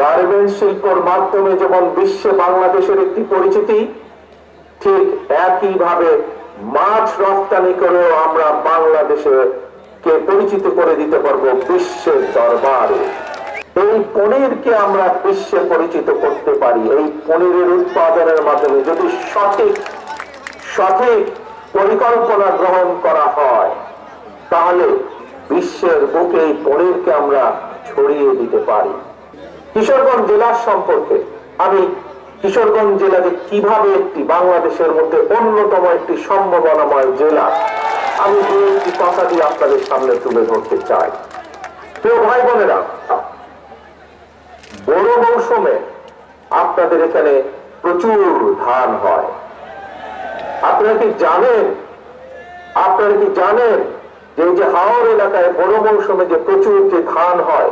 Garments শিল্পর মাধ্যমে যেমন বিশ্বে বাংলাদেশের একটি পরিচিতি, ঠিক একইভাবে মাছ রপ্তানি করেও আমরা বাংলাদেশে কে পরিচিত করে দিতে পারব বিশ্বের দরবারে। এই পনিরকে আমরা বিশ্বে পরিচিত করতে পারি। এই পনিরের উৎপাদনের মাধ্যমে যদি সঠিক সঠিক পরিকল্পনা গ্রহণ করা হয়, তাহলে বিশ্বের বুকে এই পনিরকে আমরা ছড়িয়ে দিতে পারি। কিশোরগঞ্জ জেলার সম্পর্কে আমি কিশোরগঞ্জ জেলাকে কীভাবে একটি বাংলাদেশের মধ্যে অন্যতম একটি সম্ভাবনাময় জেলা, আমি একটি কথা দিয়ে আপনাদের সামনে তুলে ধরতে চাই। প্রিয় ভাই বোনেরা বড় মৌসুমে আপনাদের এখানে প্রচুর ধান হয়। আপনারা কি জানেন? আপনারা কি জানেন যে হাওড় এলাকায় বড় মৌসুমে যে প্রচুর যে ধান হয়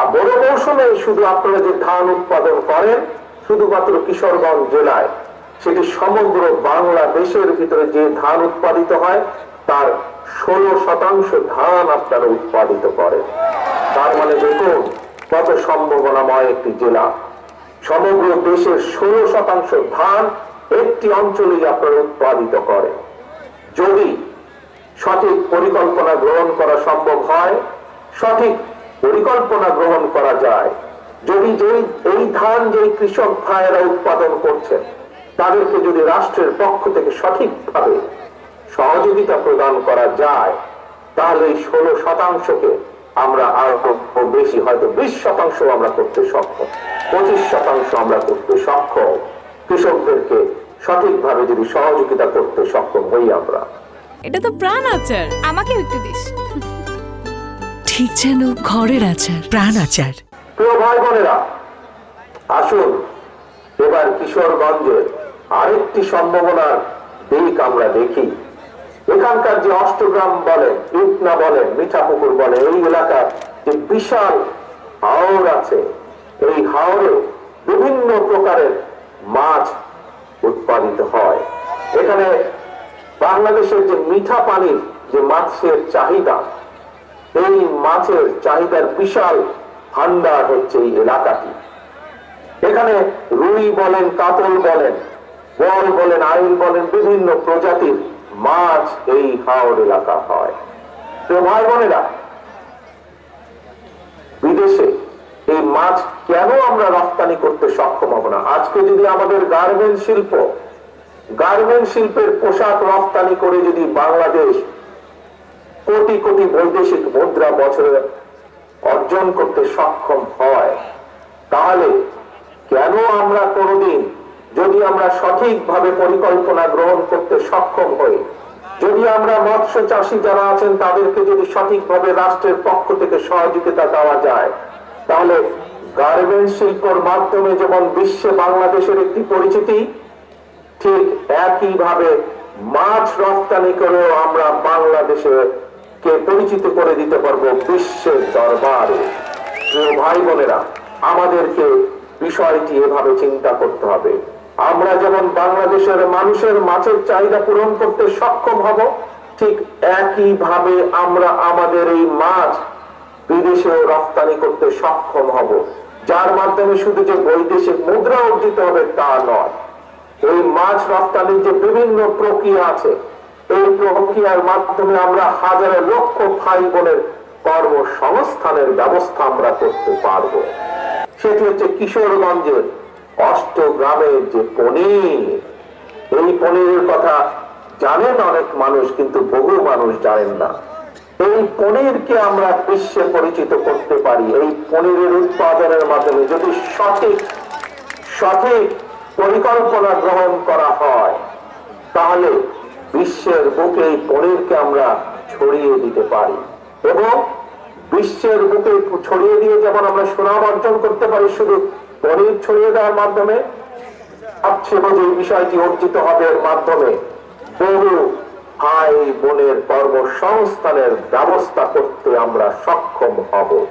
আর বড় মৌসুমে শুধু আপনারা যে ধান উৎপাদন করেন, শুধুমাত্র কিশোরগঞ্জ জেলায়। সেটি সমগ্র বাংলাদেশের ভিতরে যে ধান উৎপাদিত হয়, তার ষোলো শতাংশ ধান আপনারা উৎপাদিত করেন। তার মানে দেখুন, কত সম্ভাবনাময় একটি জেলা। সমগ্র দেশের ষোলো শতাংশ ধান একটি অঞ্চলেই আপনারা উৎপাদিত করে যদি সঠিক পরিকল্পনা গ্রহণ করা সম্ভব হয়, সঠিক পরিকল্পনা গ্রহণ করা যায়। যদি যেই এই ধান যেই কৃষক ভাইয়েরা উৎপাদন করছেন তাদেরকে যদি রাষ্ট্রের পক্ষ থেকে সঠিকভাবে সহযোগিতা প্রদান করা যায় তাহলে এই ষোলো শতাংশকে আমরা আরও বেশি হয়তো বিশ শতাংশ আমরা করতে সক্ষম পঁচিশ শতাংশ আমরা করতে সক্ষম। কৃষকদেরকে সঠিকভাবে যদি সহযোগিতা করতে সক্ষম হই আমরা। এটা তো প্রাণ আচার। আমাকেও একটু দিস। ঠিক যেন ঘরের আচার, প্রাণ আচার। প্রিয় ভাই বোনেরা, আসুন, এবার কিশোরগঞ্জের আরেকটি সম্ভাবনার দিক আমরা দেখি। এখানকার যে অষ্টগ্রাম বলেন ইটনা বলেন মিঠাপুকুর বলেন এই এলাকার যে বিশাল হাওর আছে, এই হাওরে বিভিন্ন প্রকারের মাছ উৎপাদিত হয়। এখানে বাংলাদেশের যে মিঠা পানির যে মাছের চাহিদা এই মাছের চাহিদার বিশাল ভান্ডার হচ্ছে এই এলাকাটি। এখানে রুই বলেন, কাতল বলেন, বল বলেন, আইল বলেন, বিভিন্ন প্রজাতির মাছ এই হাওড় এলাকা হয়। ভাই বোনেরা, বিদেশে এই মাছ কেন আমরা রপ্তানি করতে সক্ষম হব না? আজকে যদি আমাদের গার্মেন্ট শিল্প, গার্মেন্ট শিল্পের পোশাক রপ্তানি করে যদি বাংলাদেশ কোটি কোটি বৈদেশিক মুদ্রা বছরে অর্জন করতে সক্ষম হয়। তাহলে কেন আমরা কোনোদিন যদি আমরা সঠিকভাবে পরিকল্পনা গ্রহণ করতে সক্ষম হই, যদি আমরা মৎস্য চাষী যারা আছেন তাদেরকে যদি সঠিকভাবে রাষ্ট্রের পক্ষ থেকে সহযোগিতা দেওয়া যায়, তাহলে গার্মেন্ট শিল্পর মাধ্যমে যেমন বিশ্বে বাংলাদেশের একটি পরিচিতি, ঠিক একইভাবে মাছ রপ্তানি করেও আমরা বাংলাদেশে কে পরিচিত করে দিতে পারব বিশ্বের দরবারে। প্রিয় ভাই বোনেরা, আমাদেরকে বিষয়টি এভাবে চিন্তা করতে হবে। আমরা যেমন বাংলাদেশের মানুষের মাছের চাহিদা পূরণ করতে সক্ষম হব, ঠিক একইভাবে আমরা আমাদের এই মাছ বিদেশেও রপ্তানি করতে সক্ষম হব। যার মাধ্যমে শুধু যে বৈদেশিক মুদ্রা অর্জিত হবে তা নয় এই মাছ রপ্তানির যে বিভিন্ন প্রক্রিয়া আছে এই প্রক্রিয়ার মাধ্যমে আমরা হাজার লক্ষ ভাই বোনের কর্মসংস্থানের ব্যবস্থা আমরা করতে পারব। সেটি হচ্ছে কিশোরগঞ্জের অষ্টগ্রামের যে পনির। এই পনিরের কথা জানেন অনেক মানুষ, কিন্তু বহু মানুষ জানেন না। এই পনিরকে আমরা বিশ্বে পরিচিত করতে পারি। এই পনিরের উৎপাদনের মাধ্যমে যদি সঠিক সঠিক পরিকল্পনা গ্রহণ করা হয়, তাহলে বিশ্বের বুকে এই পনিরকে আমরা ছড়িয়ে দিতে পারি এবং বিশ্বের বুকে ছড়িয়ে দিয়ে যেমন আমরা সুনাম অর্জন করতে পারি, শুধু পনির ছড়িয়ে দেওয়ার মাধ্যমে সবচেয়ে বড় এই বিষয়টি অর্জিত হবে এর মাধ্যমে। বহু ভাই বোনের কর্মসংস্থানের ব্যবস্থা করতে আমরা সক্ষম হব।